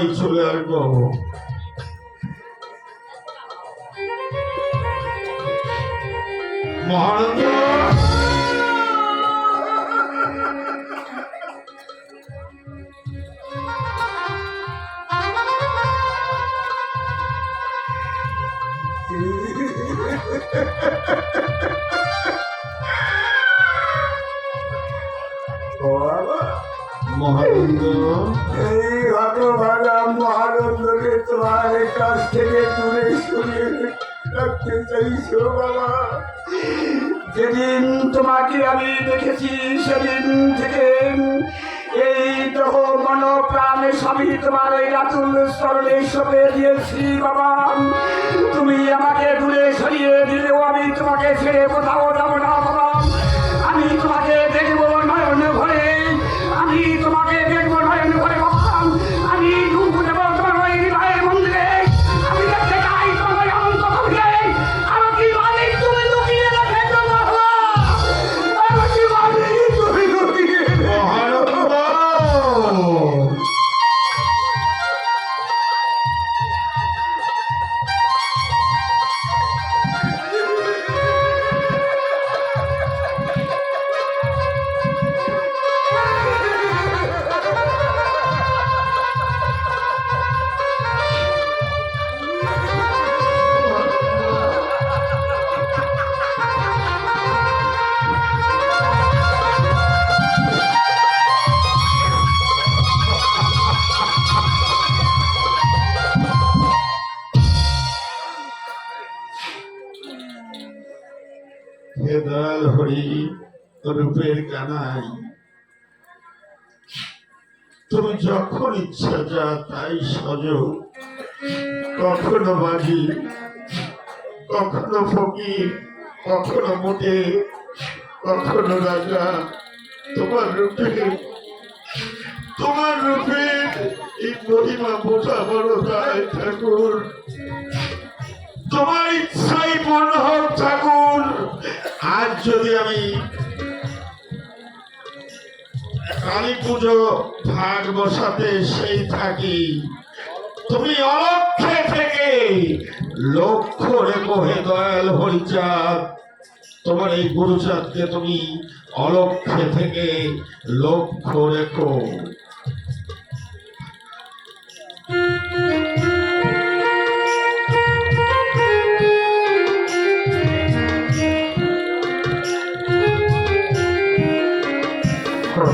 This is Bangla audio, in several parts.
সময় চলে আসব। মহানন্দ মহানন্দ থেকে দূরে সরিয়ে রাখতে বাবা। যেদিন তোমাকে আমি দেখেছি, সেদিন থেকে এই দেহ, মন, প্রাণে সবই তোমার এই রাতুল স্মরণে সপে দিয়েছি বাবা। তুমি আমাকে দূরে সরিয়ে দিলেও আমি তোমাকে ছেড়ে কোথাও যাব না বাবা। আমি তোমাকে রূপের কানাই তুমি যখন ইচ্ছা যা তাই সজ। কখনো বাজি, কখনো ফকির, কখনো মোটে, কখনো রাজা। তোমার রূপে তোমার রূপে এই মহিমা বোঝা বড় দায় ঠাকুর। তোমার ইচ্ছাই পূর্ণ হোক ঠাকুর। আজ যদি আমি কালী পুজো ভাগ বসাতে সেই থাকি। তুমি অলক্ষে থেকে লক্ষ্য রেখো হে দয়াল হরিচাঁদ। তোমার এই গুরুচাঁদকে তুমি অলক্ষে থেকে লক্ষ্য রেখো।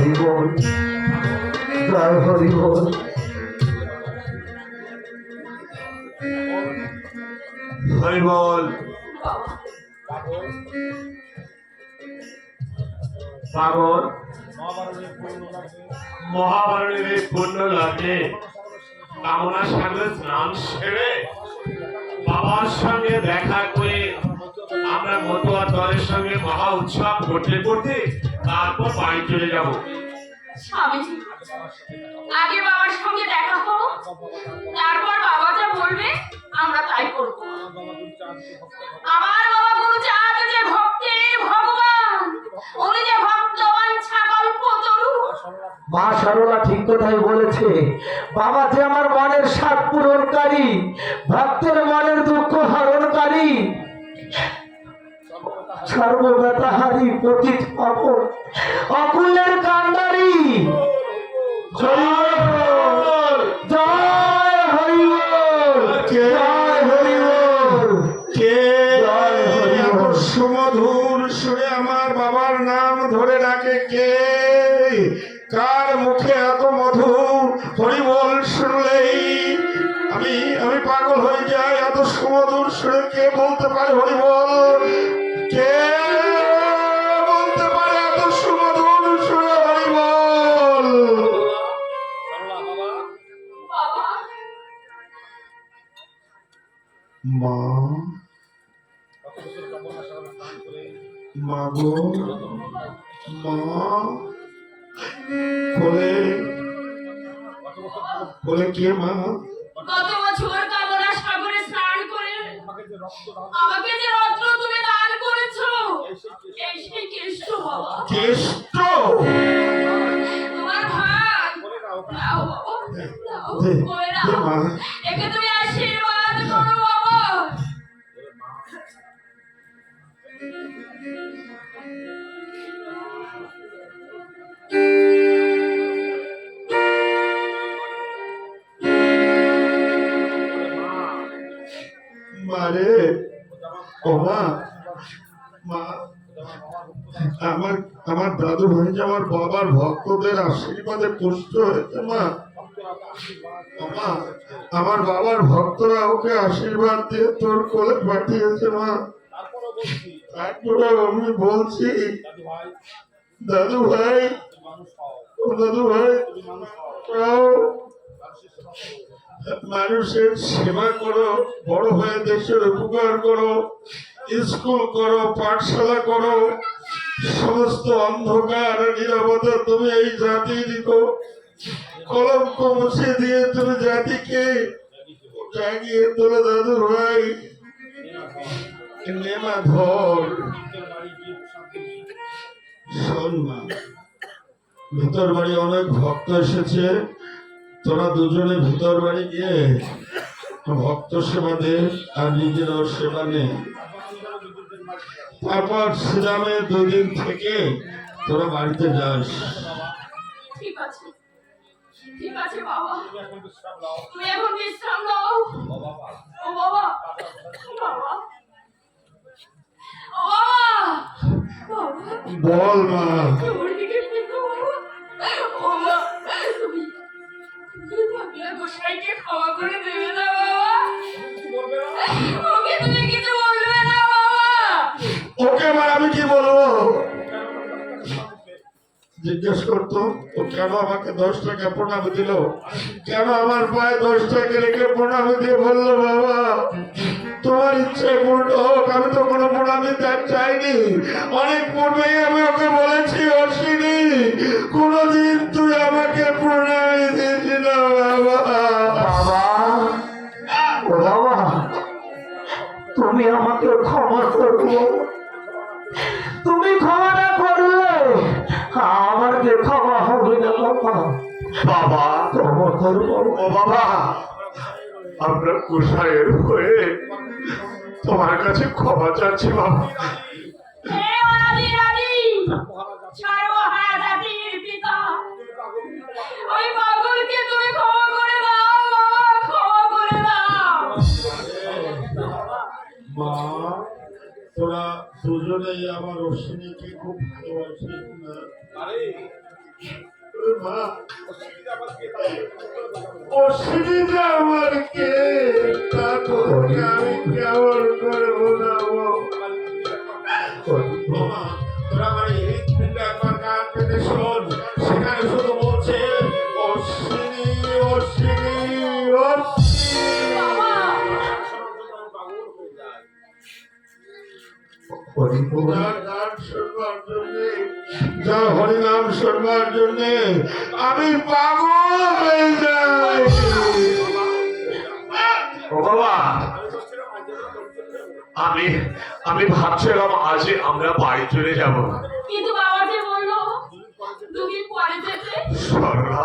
হরি বল জয় হরি বল হরি বল মহাভারতের পুণ্য লাগে কামনা সাগরে স্নান সেরে বাবার সঙ্গে দেখা করে আমরা মতুয়া দলের সঙ্গে মহা উৎসব করতে করতে তারপর বাড়ি চলে যাব। স্বামীজি আগে বাবার সঙ্গে দেখা হোক তারপর বাবা যা বলবে আমরা তাই করব। আমার বাবা গুরুচাঁদ যে ভক্তের ভগবান। উনি যে ভক্তবান ছাগল তরু। মা সরলা ঠিক কথাই বলেছে বাবা যে আমার মনের স্বাদ পূরণকারী ভক্তের পতিত অপর। অকুলের কান্ডারি। জয় হরি বল, হরি কে জয় হরি এত বল। সুমধুর সুরে আমার বাবার নাম ধরে ডাকে কে? কার মুখে এত মধুর হরিবল শুনলেই আমি আমি পাগল হয়ে যাই? এত সুমধুর সুরে কে বলতে পারে হরিবল? কে মা মা গো মা বলে বলে কে মা? গত বছর কামনা সাগরে স্নান করে আমাকে যে রত্ন তুমি দান করেছ এই সেই কেষ্ট বাবা। কেষ্ট? তোমার ভাগ। নাও। বাবা দাও মা। একে তুমি আশীর্বাদ মা, আমার আমার দাদু ভাই যে আমার বাবার ভক্তদের আশীর্বাদে পুষ্ট হয়েছে, মা। আমার বাবার ভক্তরা ওকে আশীর্বাদ দিয়ে তোর কোলে পাঠিয়েছে, মা। তারপরে আমি বলছি, দাদু ভাই দাদু ভাই মানুষের সেবা করো, বড় হয়ে দেশের উপকার করো, স্কুল করো, পাঠশালা করো, সমস্ত অন্ধকার নিরাপদা তুমি এই জাতি দিও কলঙ্ক মুছে দিয়ে তুমি জাতিকে জাগিয়ে তোলে দাদু ভাই। নেমা ধর ভিতর বাড়ি অনেক ভক্ত এসেছে। তোরা দুজনে ভিতর বাড়ি গিয়ে ভক্ত সেবা দে আর নিজেরও সেবা নে। তারপর শ্রীরামে দুদিন থেকে তোরা বাড়িতে যাস। ঠিক আছে। ঠিক আছে বাবা। তুমি এখন বিশ্রাম নাও। ও বাবা। বাবা। ও বাবা। বাবা বল মা। করতো, ও কেন আমাকে দশ টাকা প্রণামী দিল? কেন আমার পায়ে দশ টাকা রেখে প্রণামী দিয়ে বলল, বাবা, তোমার ইচ্ছে পূর্ণ হোক, আমি তো কোনো প্রণামী তার চাইনি। অনেক পূর্বেই আমি ওকে বলেছি, অশ্বিনী, কোনোদিন তুই আমাকে প্রণামী দিয়েছিল বাবা। তুমি আমাকে ক্ষমা করব তুমি ক্ষমা আমাকে ক্ষমা হবে না বাবা। বাবা। ক্ষমা করব ও বাবা আমরা কুসাইয়ের হয়ে তোমার কাছে ক্ষমা চাচ্ছি বাবা। হে অনাদি রানী সর্বহারা জাতির পিতা। ওই পাগলকে তুমি ক্ষমা করে দাও বাবা ক্ষমা করে দাও। মা তোরা দুজনেই আমার অশ্বিনীকে খুব ভালোবাসিস না যে আমার কে? তা তোকে আমি কেমন করে বোঝাবো? তোরা আমার এই একবার কান পেতে শোন। সেখানে শুধু বলছে অশ্বিনী অশ্বিনী অশ্বিনী। শুনবার জন্য আমি পাগল হয়ে যাই। বাবা আমি আমি ভাবছিলাম আজ আমরা বাড়ি চলে যাব। কিন্তু বাবা যে বলল দুদিন পরে যেতে। সরলা?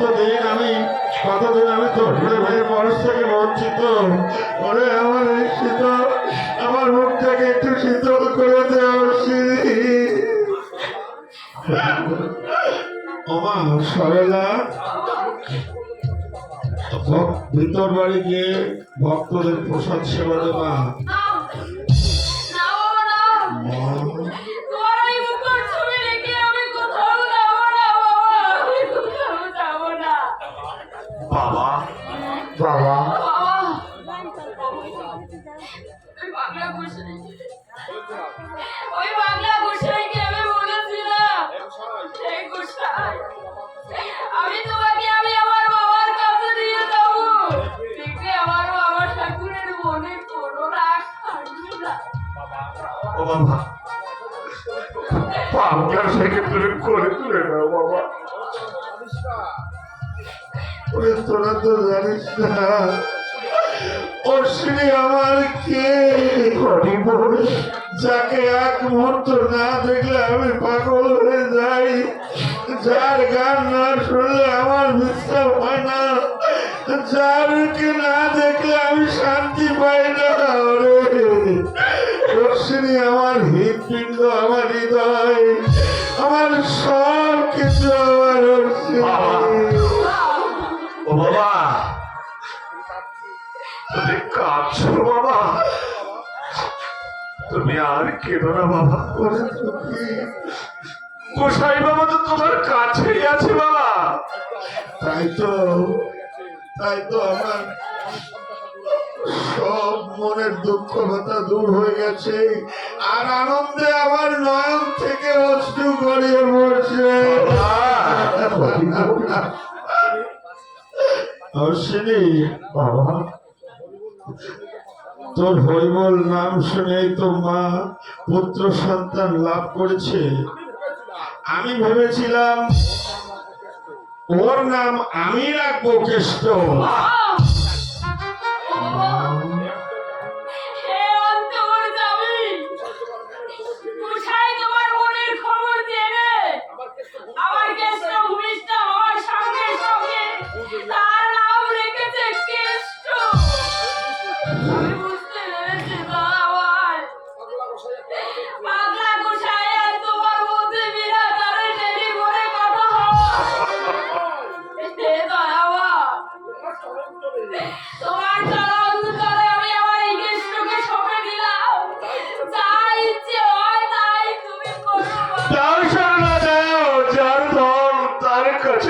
কতদিন আমি কতদিন আমি তোর ঘরে ভাই মানুষ থেকে বঞ্চিত। ওরে আমার এই আমার মুখটাকে একটু শীতল করে দে অশ্বিনী ওমা, সরলা। ভিতর বাড়ি গিয়ে ভক্তদের প্রসাদ সেবা দেবা বাবা। বাবা। ওই বাংলা গোসাই ওই বাংলা গোসাইকে আমি বলেছিলাম এই গোসাই। আমি তোমাকে আমি আমার বাবার কাছে নিয়ে যাব দেখবে আমার বাবা ঠাকুরের মনে কোনো রাগ থাকবে না। ও বাবা। পাগলা থেকে করে তুলে নাও বাবা। ওরে তোরা তো জানিস না অশ্বিনী, আমার কে? যাকে এক মুহূর্ত না দেখলে আমি পাগল হয়ে যাই। যার গান না শুনলে আমার বিশ্বাস হয় না। যারকে না দেখলে আমি শান্তি পাই না। অশ্বিনী, আমার হৃদপিণ্ড আমার হৃদয়, আমার সব তুমি আর কেঁদো না বাবা। গোসাই বাবা তো তোমার কাছেই আছে বাবা। তাই তো তাই তো আমার সব মনের দুঃখ ব্যথা দূর হয়ে গেছে। আর আনন্দে আমার নয়ন থেকে অশ্রু গড়িয়ে পড়ছে। অশ্বিনী বাবা। তোর হরিবল নাম শুনেই তো মা পুত্র সন্তান লাভ করেছে। আমি ভেবেছিলাম, ওর নাম আমি রাখব কেষ্ট।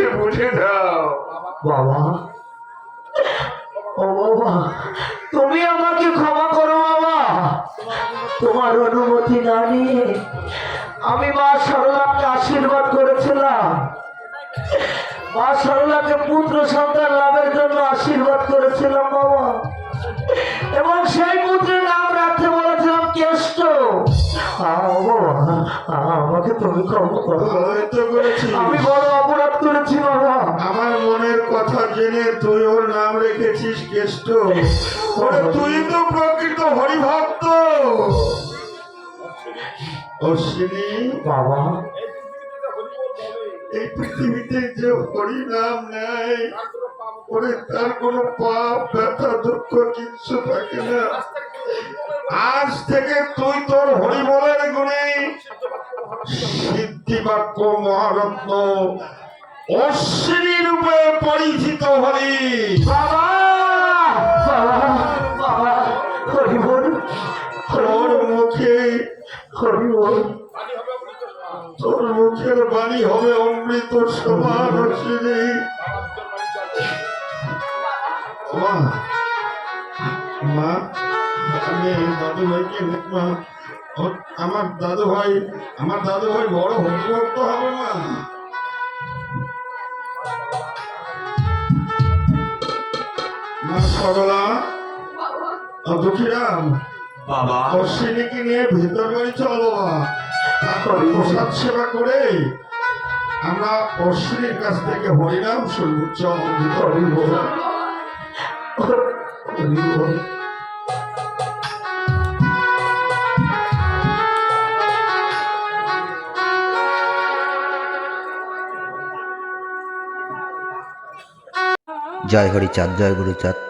কাছে বুঝে দাও বাবা ও বাবা তুমি আমাকে ক্ষমা করো বাবা। তোমার অনুমতি না নিয়ে আমি মা সরলাকে আশীর্বাদ করেছিলাম। মা সরলাকে পুত্র সন্তান লাভের জন্য আশীর্বাদ করেছিলাম বাবা। এবং সেই পুত্রের নাম রাখতে বলেছিলাম কেষ্ট। আমাকে তুমি ক্ষমা করো। আমি বড় অপরাধ আমার মনের কথা জেনে তুই ওর নাম রেখেছিস কেষ্ট তুই তো প্রকৃত হরিভক্ত। অশ্বিনী বাবা। এই পৃথিবীতে যে হরি নাম নেয় ওরে তার কোনো পাপ ব্যথা দুঃখ কিচ্ছু থাকে না। আজ থেকে তুই তোর হরি বলের গুণে সিদ্ধি বাক্য মহারত্ন অশ্বিনী রূপে পরিচিত হরি বাবা! তোর মুখে হরি তোর মুখের বাণী হবে অমৃত সমান অশ্বিনী। মা মা আমি দাদু ভাইকে মা আমার দাদু ভাই আমার দাদু ভাই বড় হরিভক্ত হবে মা। সরলা দুঃখীরাম বাবা। অশ্বিনীকে নিয়ে ভেতর বাড়ি চলো তারপর প্রসাদ সেবা করে আমরা অশ্বিনীর কাছ থেকে হরিনাম শুনব। চল জয় হরিচাঁদ জয় গুরুচাঁদ